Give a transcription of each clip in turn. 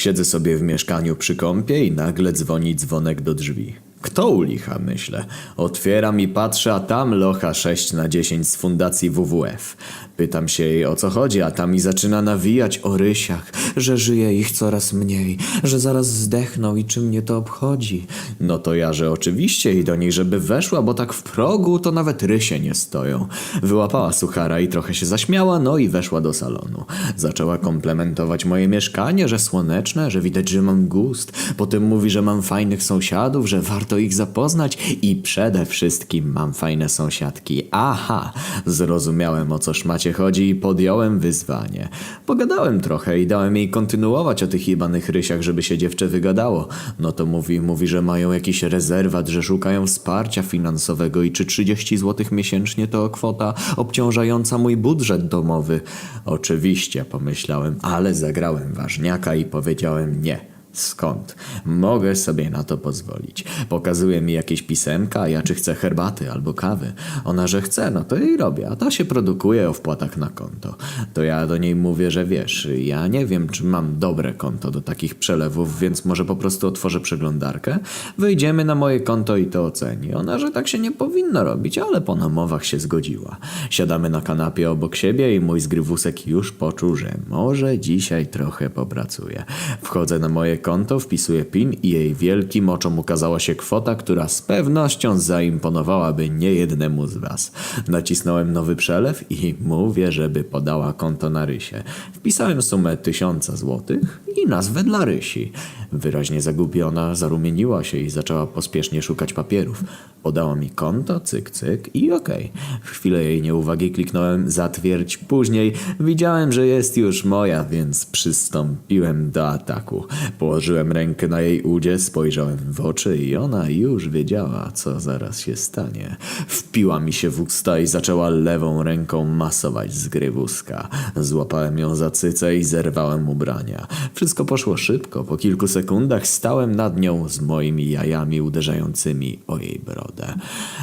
Siedzę sobie w mieszkaniu przy kąpie i nagle dzwoni dzwonek do drzwi. Kto u licha, myślę. Otwieram i patrzę, a tam locha 6 na 10 z fundacji WWF. Pytam się jej o co chodzi, a ta mi zaczyna nawijać o rysiach, że żyje ich coraz mniej, że zaraz zdechną i czy mnie to obchodzi. No to ja, że oczywiście i do niej, żeby weszła, bo tak w progu to nawet rysie nie stoją. Wyłapała suchara i trochę się zaśmiała, no i weszła do salonu. Zaczęła komplementować moje mieszkanie, że słoneczne, że widać, że mam gust. Potem mówi, że mam fajnych sąsiadów, że warto ich zapoznać i przede wszystkim mam fajne sąsiadki. Aha, zrozumiałem o co szmacie chodzi i podjąłem wyzwanie. Pogadałem trochę i dałem jej kontynuować o tych jebanych rysiach, żeby się dziewczę wygadało. No to mówi, mówi, że mają jakiś rezerwat, że szukają wsparcia finansowego i czy 30 zł miesięcznie to kwota obciążająca mój budżet domowy. Oczywiście, pomyślałem, ale zagrałem ważniaka i powiedziałem nie. Skąd? Mogę sobie na to pozwolić. Pokazuje mi jakieś pisemka, ja czy chcę herbaty albo kawy. Ona, że chce, no to jej robię, a to się produkuje o wpłatach na konto. To ja do niej mówię, że wiesz, ja nie wiem, czy mam dobre konto do takich przelewów, więc może po prostu otworzę przeglądarkę, wyjdziemy na moje konto i to oceni. Ona, że tak się nie powinno robić, ale po namowach się zgodziła. Siadamy na kanapie obok siebie i mój zgrywusek już poczuł, że może dzisiaj trochę popracuje. Wchodzę na moje konto, wpisuję PIN i jej wielkim oczom ukazała się kwota, która z pewnością zaimponowałaby niejednemu z was. Nacisnąłem nowy przelew i mówię, żeby podała konto na rysie. Wpisałem sumę tysiąca złotych i nazwę dla rysi. Wyraźnie zagubiona, zarumieniła się i zaczęła pospiesznie szukać papierów. Podała mi konto, cyk, cyk i okej. W chwilę jej nieuwagi kliknąłem zatwierdź. Później widziałem, że jest już moja, więc przystąpiłem do ataku. Położyłem rękę na jej udzie, spojrzałem w oczy i ona już wiedziała, co zaraz się stanie. Wpiła mi się w usta i zaczęła lewą ręką masować zgrywuska. Złapałem ją za cycę i zerwałem ubrania. Wszystko poszło szybko. Po kilku sekundach stałem nad nią z moimi jajami uderzającymi o jej brodę.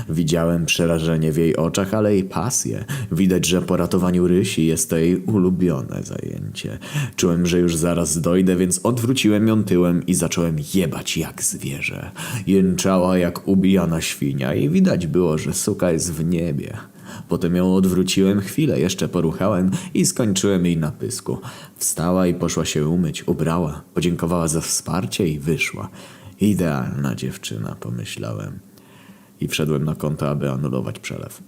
Widziałem przerażenie w jej oczach, ale i pasję. Widać, że po ratowaniu Rysi jest to jej ulubione zajęcie. Czułem, że już zaraz dojdę, więc odwróciłem ją tyłem i zacząłem jebać jak zwierzę. Jęczała jak ubijana świnia i widać było, że suka jest w niebie. Potem ją odwróciłem chwilę, jeszcze poruchałem i skończyłem jej na pysku. Wstała i poszła się umyć, ubrała, podziękowała za wsparcie i wyszła. Idealna dziewczyna, pomyślałem. I wszedłem na konto, aby anulować przelew.